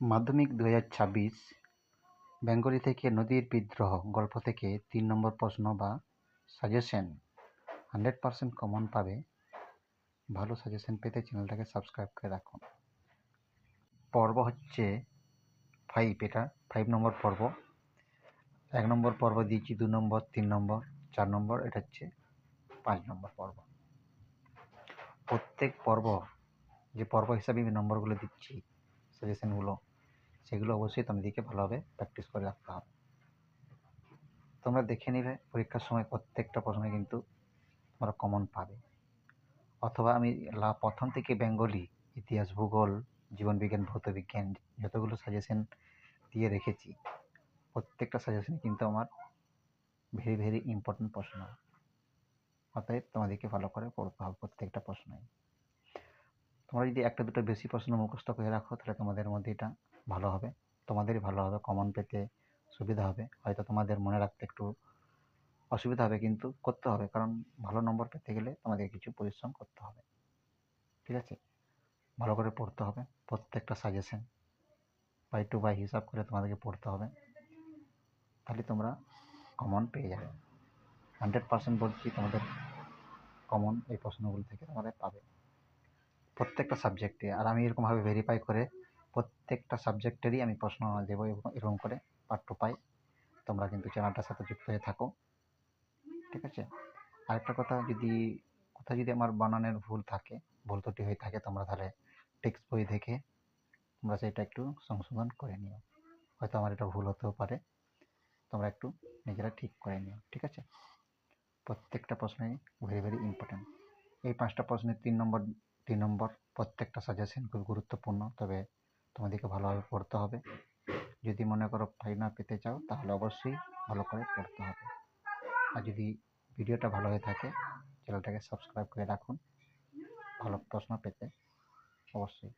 মাধ্যমিক দু হাজার ছাব্বিশ বেঙ্গলি থেকে নদীর বিদ্রোহ, গল্প থেকে তিন নম্বর প্রশ্ন বা সাজেশন হান্ড্রেড পারসেন্ট কমন পাবে। ভালো সাজেশন পেতে চ্যানেলটাকে সাবস্ক্রাইব করে রাখুন। পর্ব হচ্ছে ফাইভ এটা ফাইভ নম্বর পর্ব। এক নম্বর পর্ব দিয়েছি, দু নম্বর, তিন নম্বর, চার নম্বর, এটা হচ্ছে পাঁচ নম্বর পর্ব। প্রত্যেক পর্ব, যে পর্ব হিসাবে আমি নম্বরগুলো দিচ্ছি সাজেশনগুলো সেগুলো অবশ্যই তোমাদেরকে ভালোভাবে প্র্যাকটিস করে রাখতে হবে। তোমরা দেখে নিবে, পরীক্ষার সময় প্রত্যেকটা প্রশ্নে কিন্তু তোমরা কমন পাবে। অথবা আমি লা প্রথম থেকে বেঙ্গলি, ইতিহাস, ভূগোল জীবনবিজ্ঞান ভৌতবিজ্ঞান যতগুলো সাজেশন দিয়ে রেখেছি, প্রত্যেকটা সাজেশন কিন্তু আমার ভেরি ভেরি ইম্পর্টেন্ট প্রশ্ন। অতএব তোমাদেরকে ভালো করে পড়তে হবে প্রত্যেকটা প্রশ্নই। তোমরা যদি একটা দুটো বেশি প্রশ্ন মুখস্থ করে রাখো, তাহলে তোমাদের মধ্যে এটা ভালো হবে। তোমাদেরই ভালো হবে কমন পেতে সুবিধা হবে। হয়তো তোমাদের মনে রাখতে একটু অসুবিধা হবে, কিন্তু করতে হবে। কারণ ভালো নম্বর পেতে গেলে তোমাদের কিছু পরিশ্রম করতে হবে। ঠিক আছে? ভালো করে পড়তে হবে। প্রত্যেকটা সাজেশন বাই টু বাই হিসাব করে তোমাদেরকে পড়তে হবে। তাহলে তোমরা কমন পেয়ে যাবে। হান্ড্রেড পার্সেন্ট বলছি তোমাদের কমন এই প্রশ্নগুলো থেকে তোমাদের পাবে। প্রত্যেকটা সাবজেক্টে আর আমি এরকমভাবে ভেরিফাই করে প্রত্যেকটা সাবজেক্টেরই আমি প্রশ্ন দেবো এরকম- করে পাঠ্য পাই। তোমরা কিন্তু চ্যানেলটার সাথে যুক্ত হয়ে থাকো। ঠিক আছে? আরেকটা কথা যদি, কোথাও যদি আমার বানানের ভুল থাকে, ভুল ত্রুটি হয়ে থাকে, তোমরা তাহলে টেক্সট বই দেখে তোমরা সেটা একটু সংশোধন করে নিও। হয়তো আমার এটা ভুল হতেও পারে। তোমরা একটু নিজেরা ঠিক করে নিও। ঠিক আছে? প্রত্যেকটা প্রশ্নই ভেরি ভেরি ইম্পর্ট্যান্ট এই পাঁচটা প্রশ্নের তিন নম্বর তিন নম্বর প্রত্যেকটা সাজেশন খুব গুরুত্বপূর্ণ, তবে তোমাদেরকে ভালোভাবে পড়তে হবে। যদি মনে করো ফাইনাল পেতে চাও, তাহলে অবশ্যই ভালো করে পড়তে হবে। আর যদি ভিডিওটা ভালো হয়ে থাকে, চ্যানেলটাকে সাবস্ক্রাইব করে রাখুন। ভালো প্রশ্ন পেতে অবশ্যই।